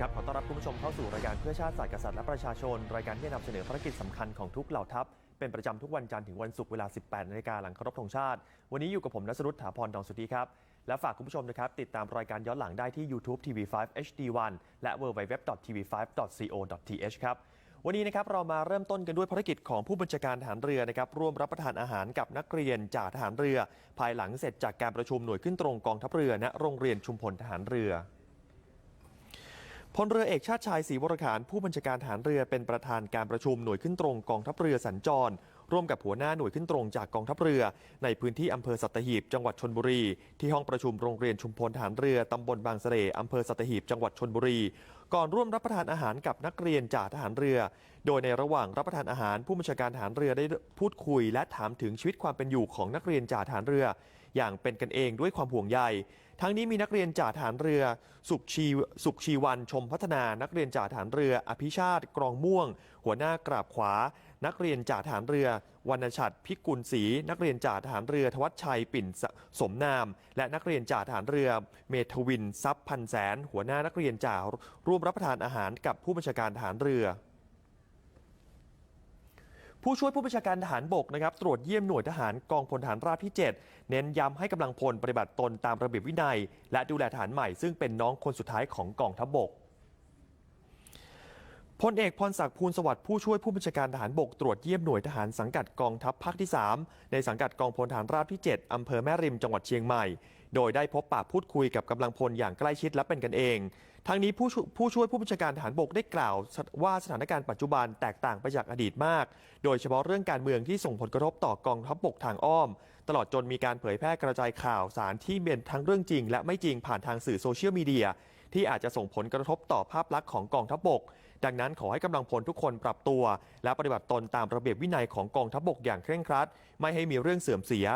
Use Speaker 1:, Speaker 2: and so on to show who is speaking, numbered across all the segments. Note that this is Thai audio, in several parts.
Speaker 1: ครับ ขอต้อนรับคุณผู้ชมเข้าสู่รายการเพื่อชาติศาสตร์กษัตริย์และประชาชน รายการที่นำเสนอภารกิจสำคัญของทุกเหล่าทัพ เป็นประจำทุกวันจันทร์ถึงวันศุกร์เวลา 18นาฬิกาหลังเคารพธงชาติ วันนี้อยู่กับผมนัสรุตถาพรดองสุธีครับ และฝากคุณผู้ชมนะครับ ติดตามรายการย้อนหลังได้ที่ YouTube TV5 HD1 และ www.tv5.co.th ครับวันนี้นะครับเรามาเริ่มต้นกันด้วยภารกิจของผู้บัญชาการทหารเรือนะครับร่วมรับประทานอาหารกับนักเรียนจากทหารเรือ ภายหลังเสร็จจากการประชุมหน่วยขึ้นตรงกองทัพเรือณโรงเรียนชุมพลทหารเรือ พลเรือเอกชาติชายศรีวรขานผู้บัญชาการทหารเรือเป็นประธานการประชุมหน่วยขึ้นตรงกองทัพเรือสัญจร ร่วมกับหัวหน้าหน่วยขึ้นตรงจากกองทัพเรือ ในพื้นที่อำเภอสัตหีบจังหวัดชนบุรี ที่ห้องประชุมโรงเรียนชุมพลทหารเรือตำบลบางเสร่อำเภอสัตหีบจังหวัดชนบุรี ก่อนร่วมรับประทานอาหารกับนักเรียนจากทหารเรือ โดยในระหว่างรับประทานอาหารผู้บัญชาการทหารเรือได้พูดคุย และถามถึงชีวิตความเป็นอยู่ของนักเรียนจากทหารเรือ อย่างเป็นกันเองด้วยความห่วงใย ทั้งนี้มีนักเรียนจ่าฐานเรือ สุขชีสุขชีวันชมพัฒนานักเรียนจ่าฐานเรือ อภิชาติกรองม่วง หัวหน้ากราบขวา นักเรียนจ่าฐานเรือ วรรณชัดพิกุลศรีนักเรียนจ่าฐานเรือ ทวัชชัยปิ่นสสมนาม และนักเรียนจ่าฐานเรือ เมทวินทรัพย์พันแสน หัวหน้านักเรียนจ่าร่วมรับประทานอาหารกับผู้บัญชาการฐานเรือ ผู้ช่วยผู้บัญชาการทหารบกนะครับตรวจเยี่ยมหน่วยทหารกองพลทหารราบที่ 7 เน้นย้ำให้กำลังพลปฏิบัติตนตามระเบียบวินัย และดูแลฐานใหม่ซึ่งเป็นน้องคนสุดท้ายของกองทัพบกพลเอกพรศักดิ์ภูลสวัสดิ์ผู้ช่วยผู้บัญชาการทหารบกตรวจเยี่ยมหน่วยทหารสังกัดกองทัพภาคที่ 3 ในสังกัดกองพลทหารราบที่ 7 อำเภอแม่ริมจังหวัดเชียงใหม่ โดยได้พบปะพูดคุยกับกำลังพลอย่างใกล้ชิดและเป็นกันเอง ทั้งนี้ผู้ช่วยผู้ช่วยผู้บัญชาการทหารบกได้กล่าว ว่าสถานการณ์ปัจจุบันแตกต่างไปจากอดีตมาก โดยเฉพาะเรื่องการเมืองที่ส่งผลกระทบต่อกองทัพบกทางอ้อม ตลอดจนมีการเผยแพร่กระจายข่าวสารที่เป็นทั้งเรื่องจริง และไม่จริงผ่านทางสื่อโซเชียลมีเดียที่อาจจะส่งผลกระทบต่อภาพลักษณ์ของกองทัพบก ดังนั้นขอให้กำลังพลทุกคนปรับตัว และปฏิบัติตนตามระเบียบวินัยของกองทัพบกอย่างเคร่งครัด ไม่ให้มีเรื่องเสื่อมเสีย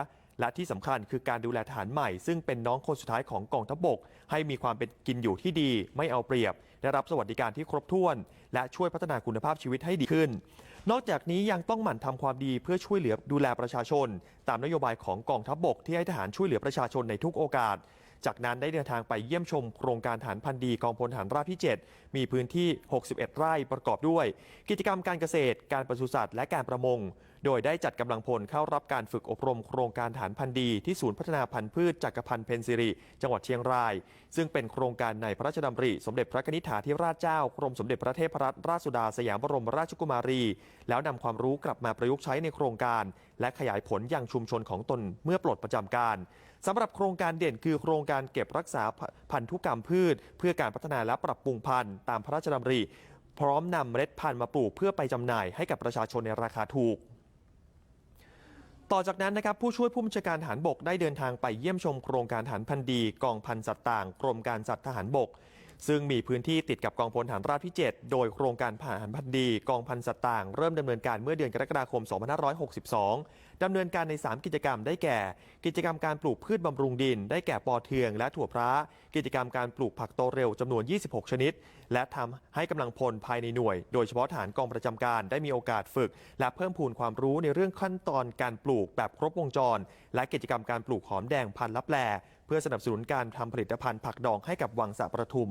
Speaker 1: และที่สำคัญคือการดูแลทหารใหม่ ซึ่งเป็นน้องคนสุดท้ายของกองทัพบก ให้มีความเป็นกินอยู่ที่ดี ไม่เอาเปรียบ ได้รับสวัสดิการที่ครบถ้วน และช่วยพัฒนาคุณภาพชีวิตให้ดีขึ้น นอกจากนี้ยังต้องหมั่นทำความดีเพื่อช่วยเหลือดูแลประชาชน ตามนโยบายของกองทัพบก ที่ให้ทหารช่วยเหลือประชาชนในทุกโอกาส จากนั้นได้เดินทางไปเยี่ยมชมโครงการฐานพันดีกองพลฐานราบที่ 7 มีพื้นที่ 61 ไร่ประกอบด้วย กิจกรรมการเกษตร การปศุสัตว์และการประมง โดยได้จัดกำลังพลเข้ารับการฝึกอบรมโครงการฐานพันธุ์ดีที่ศูนย์พัฒนาพันธุ์พืชจักรพันธ์เพนซิริจังหวัดเชียงราย ซึ่งเป็นโครงการในพระราชดำริ สมเด็จพระนิธิาธิราชเจ้ากรมสมเด็จพระเทพรัตนราชสุดาสยามบรมราชกุมารี แล้วนำความรู้กลับมาประยุกต์ใช้ในโครงการ และขยายผลยังชุมชนของตนเมื่อปลดประจำการสำหรับโครงการเด่นคือโครงการเก็บรักษาพันธุกรรมพืช เพื่อการพัฒนาและปรับปรุงพันธุ์ตามพระราชดำริ พร้อมนำเมล็ดพันธุ์มาปลูกเพื่อไปจำหน่ายให้กับประชาชนในราคาถูก ต่อจากนั้นนะครับผู้ช่วยผู้บัญชาการทหารบกได้เดินทางไปเยี่ยมชมโครงการฐานพันดี กองพันสัตว์ต่าง กรมการสัตว์ทหารบก ซึ่งมีพื้นที่ติดกับกองพลฐานราบที่ 7 โดยโครงการผ่านพันธ์ดี กองพันสต่างเริ่มดำเนินการเมื่อเดือนกรกฎาคม 2562 ดำเนินการใน 3 กิจกรรมได้แก่ กิจกรรมการปลูกพืชบำรุงดิน ได้แก่ปอเทือง และถั่วพระ กิจกรรมการปลูกผักโตเร็วจำนวน 26 ชนิด และทำให้กำลังพลภายในหน่วย โดยเฉพาะฐานกองประจำการได้มีโอกาสฝึก และเพิ่มพูนความรู้ในเรื่องขั้นตอนการปลูกแบบครบวงจร และกิจกรรมการปลูกหอมแดงพันลับแล เพื่อสนับสนุนการทำผลิตภัณฑ์ผักดองให้กับวังสะประทุม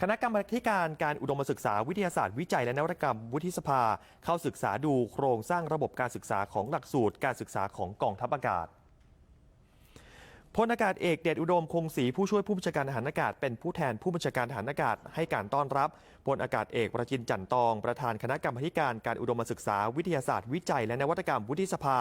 Speaker 1: คณะกรรมาการการอุดมศึกษาวิทยาศาสตร์วิจัยและนวัตกรรม วุฒิสภา เข้าศึกษาดูโครงสร้างระบบการศึกษาของหลักสูตรการศึกษาของกองทัพอากาศพลอากาศเอกเดชอุดมคงศรีผู้ช่วยผู้บัญชาการทหารอากาศเป็นผู้แทนผู้บัญชาการทหารอากาศให้การต้อนรับพลอากาศเอกประจินจันตอง ประธานคณะกรรมาการการอุดมศึกษาวิทยาศาสตร์วิจัยและนวัตกรรมวุฒิสภา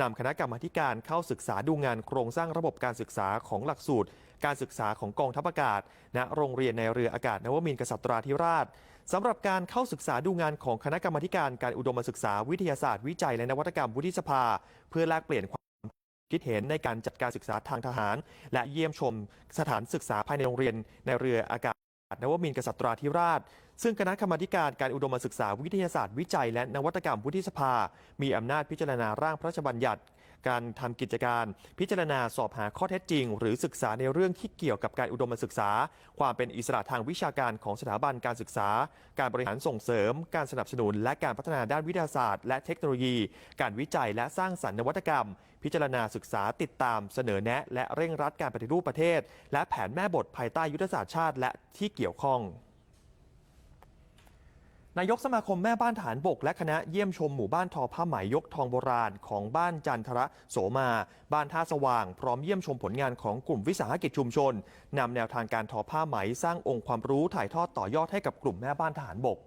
Speaker 1: นำคณะกรรมาการเข้าศึกษาดูงานโครงสร้างระบบการศึกษาของหลักสูตร การศึกษาของกองทัพอากาศ ณ โรงเรียนในเรืออากาศนวมินทร์กษัตราธิราชสำหรับการเข้าศึกษาดูงานของคณะกรรมาการการอุดมศึกษาวิทยาศาสตร์วิจัยและนวัตกรรมวุฒิสภา เพื่อแลกเปลี่ยนความคิดเห็นในการจัดการศึกษาทางทหาร และเยี่ยมชมสถานศึกษาภายในโรงเรียนในเรืออากาศ นวมินทร์กษัตราธิราช ซึ่งคณะกรรมาการการอุดมศึกษาวิทยาศาสตร์วิจัยและนวัตกรรมวุฒิสภา มีอำนาจพิจารณาร่างพระราชบัญญัติ การทำกิจการ พิจารณาสอบหาข้อเท็จจริง หรือศึกษาในเรื่องที่เกี่ยวกับการอุดมศึกษา ความเป็นอิสระทางวิชาการของสถาบันการศึกษา การบริหารส่งเสริม การสนับสนุน และการพัฒนาด้านวิทยาศาสตร์ และเทคโนโลยี การวิจัยและสร้างสรรค์นวัตกรรม พิจารณาศึกษาติดตามเสนอแนะ และเร่งรัดการปฏิรูปประเทศ และแผนแม่บทภายใต้ยุทธศาสตร์ชาติและที่เกี่ยวข้อง นายกสมาคมแม่บ้านฐานบก และคณะเยี่ยมชมหมู่บ้านทอผ้าไหมยกทองโบราณของบ้านจันทระโสมา บ้านท่าสว่าง พร้อมเยี่ยมชมผลงานของกลุ่มวิสาหกิจชุมชนนำแนวทางการทอผ้าไหมสร้างองค์ความรู้ถ่ายทอดต่อยอดให้กับกลุ่มแม่บ้านฐานบก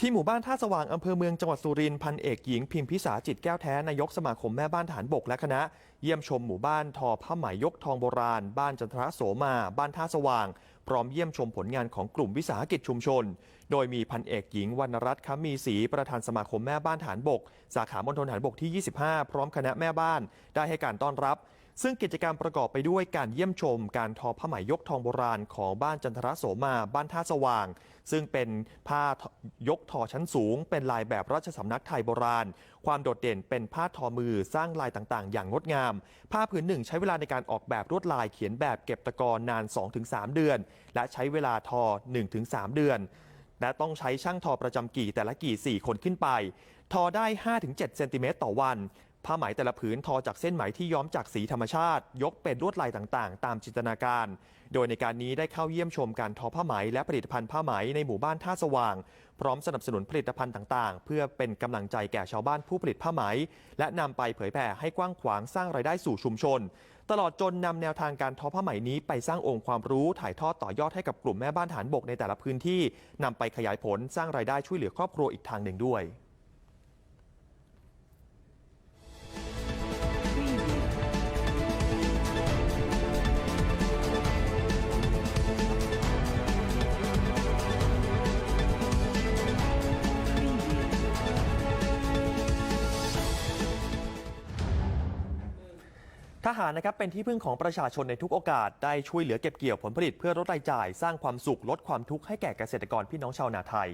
Speaker 1: ที่หมู่บ้านท่าสว่างอำเภอเมืองจังหวัดสุรินทร์พันเอกหญิงพิมพิสาจิตแก้วแท้นายกสมาคมแม่บ้านฐานบกและคณะ เยี่ยมชมหมู่บ้านทอผ้าไหมยกทองโบราณ บ้านจันทระโสมา บ้านท่าสว่าง พร้อมเยี่ยมชมผลงานของกลุ่มวิสาหกิจชุมชน โดยมีพันเอกหญิงวรรณรัตน์คำมีศรีประธานสมาคมแม่บ้านฐานบก สาขามณฑลฐานบกที่ 25 พร้อมคณะแม่บ้านได้ให้การต้อนรับ ซึ่งกิจกรรมประกอบไปด้วยการเยี่ยมชม การทอผ้าไหมยกทองโบราณของบ้านจันทรโสมา บ้านท่าสว่าง ซึ่งเป็นผ้ายกทอชั้นสูง เป็นลายแบบราชสำนักไทยโบราณ ความโดดเด่นเป็นผ้าทอมือสร้างลายต่างๆ อย่างงดงาม ผ้าผืนหนึ่งใช้เวลาในการออกแบบลวดลายเขียนแบบเก็บตะกอนนาน 2-3 เดือน และใช้เวลาทอ 1-3 เดือนและต้องใช้ช่างทอประจำกี่แต่ละกี่ 4 คนขึ้นไป ทอได้ 5-7 เซนติเมตรต่อวัน ผ้าไหมแต่ละผืนทอจากเส้นไหมที่ย้อมจากสีธรรมชาติ ยกเป็นลวดลายต่างๆ ตามจินตนาการ โดยในการนี้ได้เข้าเยี่ยมชมการทอผ้าไหม และผลิตภัณฑ์ผ้าไหมในหมู่บ้านท่าสว่าง พร้อมสนับสนุนผลิตภัณฑ์ต่างๆ เพื่อเป็นกำลังใจแก่ชาวบ้านผู้ผลิตผ้าไหม และนำไปเผยแผ่ให้กว้างขวางสร้างรายได้สู่ชุมชน ตลอดจนนำแนวทางการทอผ้าไหมนี้ไปสร้างองค์ความรู้ถ่ายทอดต่อยอดให้กับกลุ่มแม่บ้านฐานบกในแต่ละพื้นที่นำไปขยายผลสร้างรายได้ช่วยเหลือครอบครัวอีกทางหนึ่งด้วย ทหารนะครับเป็นที่พึ่งของประชาชนในทุกโอกาสได้ช่วยเหลือเก็บเกี่ยวผลผลิตเพื่อลดรายจ่าย สร้างความสุขลดความทุกข์ให้แก่เกษตรกรพี่น้องชาวนาไทย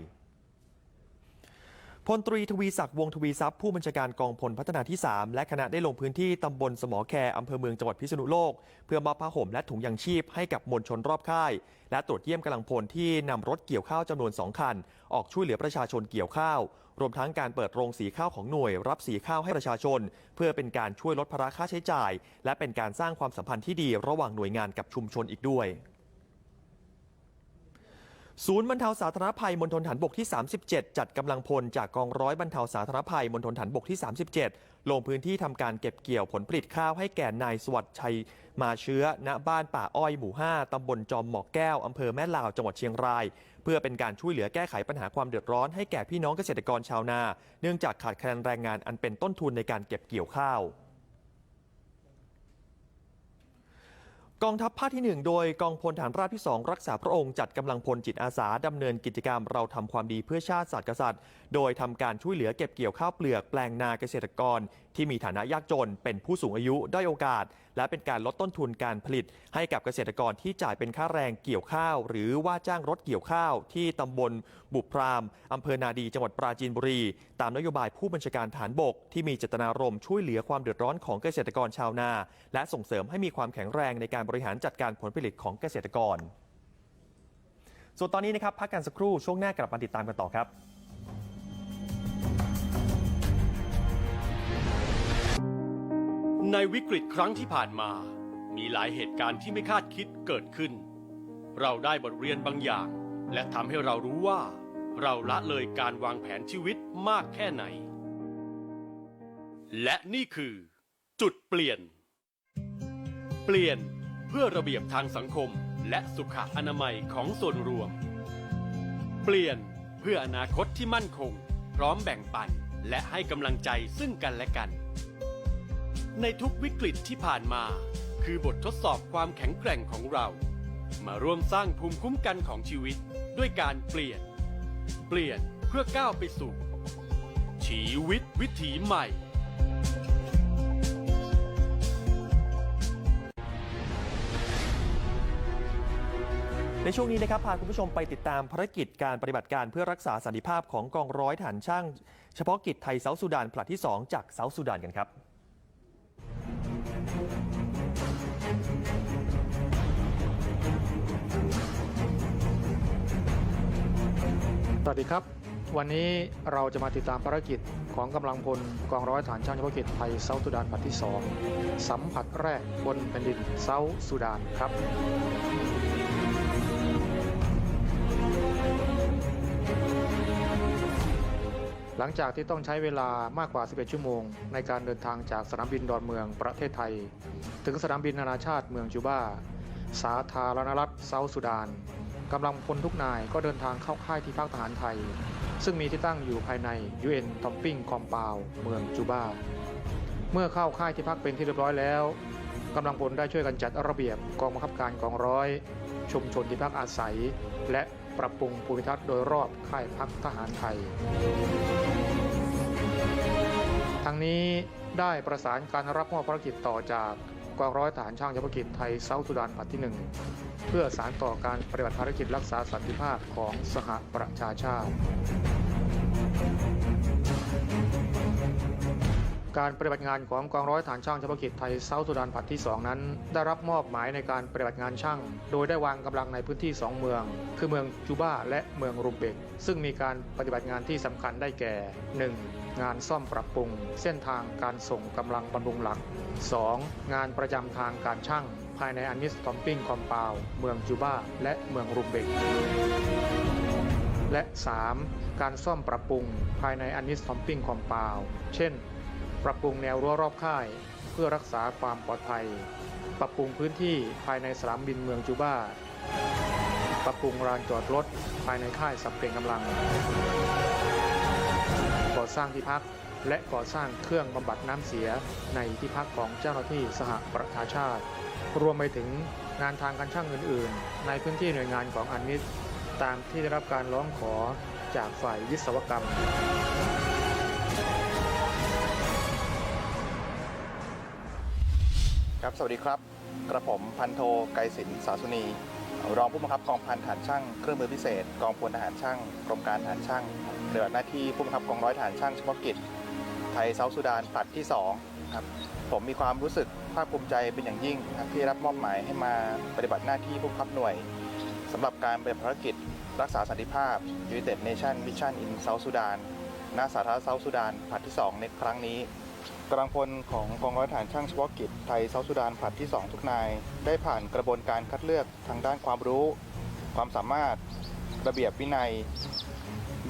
Speaker 1: พลตรีทวีศักดิ์วงทวีทรัพย์ผู้บัญชาการกองพลพัฒนาที่ 3 และคณะได้ลงพื้นที่ตำบลสมอแคอำเภอเมืองจังหวัดพิษณุโลก เพื่อมอบผ้าห่มและถุงยางชีพให้กับมวลชนรอบค่าย และตรวจเยี่ยมกำลังพลที่นำรถเกี่ยวข้าวจำนวน 2 คัน ออกช่วยเหลือประชาชนเกี่ยวข้าว รวมทั้งการเปิดโรงสีข้าวของหน่วย รับสีข้าวให้ประชาชน เพื่อเป็นการช่วยลดภาระค่าใช้จ่าย และเป็นการสร้างความสัมพันธ์ที่ดีระหว่างหน่วยงานกับชุมชนอีกด้วยศูนย์บรรเทาสาธารณภัยมณฑลฐานบกที่ 37 จัดกำลังพลจากกองร้อยบรรเทาสาธารณภัยมณฑลฐานบกที่ 37 ลงพื้นที่ทำการเก็บเกี่ยวผลผลิตข้าวให้แก่นายสวัสดิ์ชัยมาเชื้อ ณบ้านป่าอ้อยหมู่ 5ตำบลจอมหมอกแก้วอำเภอแม่ลาวจังหวัดเชียงราย เพื่อเป็นการช่วยเหลือแก้ไขปัญหาความเดือดร้อนให้แก่พี่น้องเกษตรกรชาวนา เนื่องจากขาดแคลนแรงงานอันเป็นต้นทุนในการเก็บเกี่ยวข้าวกองทัพภาคที่ 1 โดยกองพลฐานราบที่ 2 รักษาพระองค์จัดกำลังพลจิตอาสาดำเนินกิจกรรมเราทำความดีเพื่อชาติศาสตร์กษัตริย์ โดยทำการช่วยเหลือเก็บเกี่ยวข้าวเปลือกแปลงนาเกษตรกรที่มีฐานะยากจน เป็นผู้สูงอายุได้อยโอกาส และเป็นการลดต้นทุนการผลิต ให้กับเกษตรกรที่จ่ายเป็นค่าแรงเกี่ยวข้าว หรือว่าจ้างรถเกี่ยวข้าว ที่ตำบลบุพรามอำเภอนาดีจังหวัดปราจีนบุรี ตามนโยบายผู้บัญชาการฐานบก ที่มีเจตนารมณ์ช่วยเหลือความเดือดร้อนของเกษตรกรชาวนา และส่งเสริมให้มีความแข็งแรงในการบริหารจัดการผลผลิตของเกษตรกร ส่วนตอนนี้นะครับพักกันสักครู่ช่วงหน้ากลับมาติดตามกันต่อครับ
Speaker 2: ในวิกฤตครั้งที่ผ่านมา มีหลายเหตุการณ์ที่ไม่คาดคิดเกิดขึ้น เราได้บทเรียนบางอย่าง และทำให้เรารู้ว่า เราละเลยการวางแผนชีวิตมากแค่ไหน และนี่คือ จุดเปลี่ยน เปลี่ยนเพื่อระเบียบทางสังคมและสุขอนามัยของส่วนรวม เปลี่ยนเพื่ออนาคตที่มั่นคง พร้อมแบ่งปันและให้กำลังใจซึ่งกันและกัน ในทุกวิกฤตที่ผ่านมา คือบททดสอบความแข็งแกร่งของเรา มาร่วมสร้างภูมิคุ้มกันของชีวิตด้วยการเปลี่ยน เปลี่ยนเพื่อก้าวไปสู่ ชีวิตวิถีใหม่
Speaker 1: ในช่วงนี้นะครับพาคุณผู้ชมไปติดตามภารกิจการปฏิบัติการเพื่อรักษาสันติภาพของกองร้อยฐานช่าง เฉพาะกิจไทยเซาท์สุดานผลัดที่ 2 จากเซาท์สุดานกันครับ
Speaker 3: วัสดีครับ วันนี้เราจะมาติดตามภารกิจของกำลังพลกองร้อยฐานช่างเฉพาะกิจไทยเซาท์สุดานผลัดที่ 2 สัมผัสแรกบนแผ่นดินเซาท์สุดานครับหลังจากที่ต้องใช้เวลามากกว่า 11 ชั่วโมง ในการเดินทางจากสนามบินดอนเมืองประเทศไทย ถึงสนามบินนานาชาติเมืองจูบา สาธารณรัฐเซาท์สุดาน กำลังพลทุกนายก็เดินทางเข้าค่ายที่พักทหารไทย ซึ่งมีที่ตั้งอยู่ภายใน UN t o m p i n g Compound เมืองจูบา เมื่อเข้าค่ายที่พักเป็นที่เรียบร้อยแล้วกำลังพลได้ช่วยกันจัดระเบียบกองบังคับการกองร้อย ชุมชนที่พักอาศัย และปรับปรุงภูมิทัศน์โดยรอบค่ายพักทหารไทย ทั้งนี้ได้ประสานการรับมอบภารกิจต่อจาก กองร้อยทหารช่างเฉพาะกิจไทยเซาท์สุดานผัดที่หนึ่งเพื่อสารต่อการปฏิบัติภารกิจรักษาสันติภาพของสหประชาชาติ การปฏิบัติงานของกองร้อยฐานช่างเฉพาะกิจไทยเซาท์สุดานผัดที่ 2 นั้น ได้รับมอบหมายในการปฏิบัติงานช่าง โดยได้วางกำลังในพื้นที่ 2 เมือง คือเมืองจูบ้าและเมืองรุมเบก ซึ่งมีการปฏิบัติงานที่สำคัญได้แก่ 1. งานซ่อมปรับปรุง เส้นทางการส่งกำลังบำรุงหลัก 2. งานประจำทางการช่าง ภายในอันนิสตอมปิ้งคอมเปาเมืองจูบ้าและเมืองรุมเบกและ 3. การซ่อมปรับปรุงภายในอันนิสตอมปิ้งคอมเปาเช่น ปรับปรุงแนวรั้วรอบค่าย เพื่อรักษาความปลอดภัย ปรับปรุงพื้นที่ภายในสนามบินเมืองจูบ้า ปรับปรุงลานจอดรถภายในค่ายสับเปลี่ยนกำลัง ก่อสร้างที่พักและก่อสร้างเครื่องบำบัดน้ำเสียในที่พักของเจ้าหน้าที่สหประชาชาติ รวมไปถึงงานทางการช่างอื่น ๆ ในพื้นที่หน่วยงานของอันนิสตามที่ได้รับการร้องขอจากฝ่ายวิศวกรรม
Speaker 4: ครับสวัสดีครับ กระผมพันโทไกรศิลป์สาสุนี รองผู้บังคับกองพันฐานช่างเครื่องมือพิเศษ กองพลทหารช่างกรมการทหารช่างปฏิบัติหน้าที่ผู้บังคับกองร้อยทหารช่างเฉพาะกิจ ไทยเซาท์สุดานผลัดที่2ครับผมมีความรู้สึกภาคภูมิใจเป็นอย่างยิ่งที่รับมอบหมายให้มาปฏิบัติหน้าที่ผู้บังคับหน่วยสำหรับการปฏิบัติภารกิจ รักษาสันติภาพ United Nation Mission in South Sudan ณสาธารณรัฐเซาท์สุดานผลัดที่ 2 ในครั้งนี้ กำลังพลของกองร้อยฐานช่างเฉพาะกิจไทยเซาท์สุดานผลัดที่ 2 ทุกนาย ได้ผ่านกระบวนการคัดเลือกทางด้านความรู้ ความสามารถ ระเบียบวินัย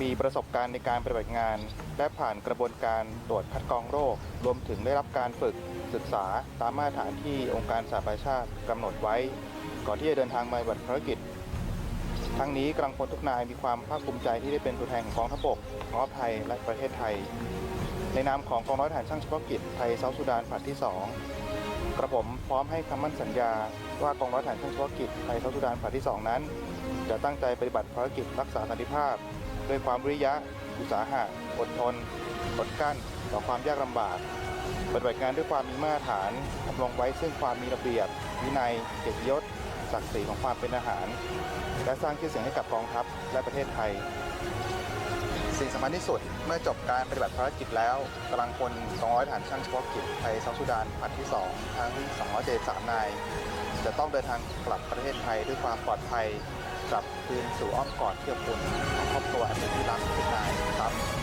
Speaker 4: มีประสบการณ์ในการปฏิบัติงาน และผ่านกระบวนการตรวจคัดกรองโรค รวมถึงได้รับการฝึกศึกษาตามมาตรฐานที่องค์การสหประชาชาติกำหนดไว้ ก่อนที่จะเดินทางมาปฏิบัติภารกิจทั้งนี้กำลังพลทุกนายมีความภาคภูมิใจที่ได้เป็นตัวแทนของกองทัพบกกองไทยและประเทศไทย ในนามของกองร้อยทหารช่างเฉพาะกิจไทยเซาท์สุดานผลัดที่ 2 กระผมพร้อมให้คำมั่นสัญญาว่ากองร้อยทหารช่างเฉพาะกิจไทยเซาท์สุดานผลัดที่ 2 นั้น จะตั้งใจปฏิบัติภารกิจรักษาสันติภาพ ด้วยความวิริยะ อุตสาหะอดทนอดกั้น ต่อความยากลำบากปฏิบัติงานด้วยความมีมาตรฐานทำลงไว้ซึ่งความมีระเบียบ วินัย เกียรติยศ ศักดิ์ศรีของความเป็นทหาร และสร้างชื่อเสียงให้กับกองทัพและประเทศไทย สิ่งสำคัญที่สุดเมื่อจบการปฏิบัติภารกิจแล้วกำลังพล200ฐานช่างเฉพาะกิจไทยเซาท์สุดานผลัดที่ 2 ทั้ง 273 นาย จะต้องเดินทางกลับประเทศไทยด้วยความปลอดภัยกลับคืนสู่อ้อมกอดที่อบอุ่นของครอบครัวอันเป็นที่รักทุกนายครับ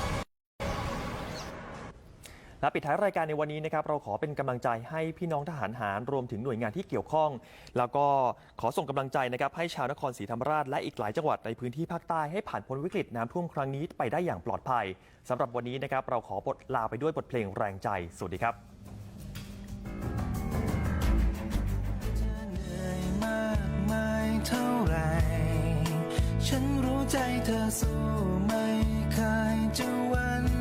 Speaker 1: และปิดท้ายรายการในวันนี้นะครับเราขอเป็นกำลังใจให้พี่น้องทหารหารรวมถึงหน่วยงานที่เกี่ยวข้อง แล้วก็ขอส่งกำลังใจนะครับให้ชาวนครศรีธรรมราชและอีกหลายจังหวัดในพื้นที่ภาคใต้ให้ผ่านพ้นวิกฤตน้ำท่วมครั้งนี้ไปได้อย่างปลอดภัยสำหรับวันนี้นะครับเราขอบทลาไปด้วยบทเพลงแรงใจ สวัสดีครับ
Speaker 5: เท่าไรฉันรู้ใจเธอสู้ไม่เคยจะวัน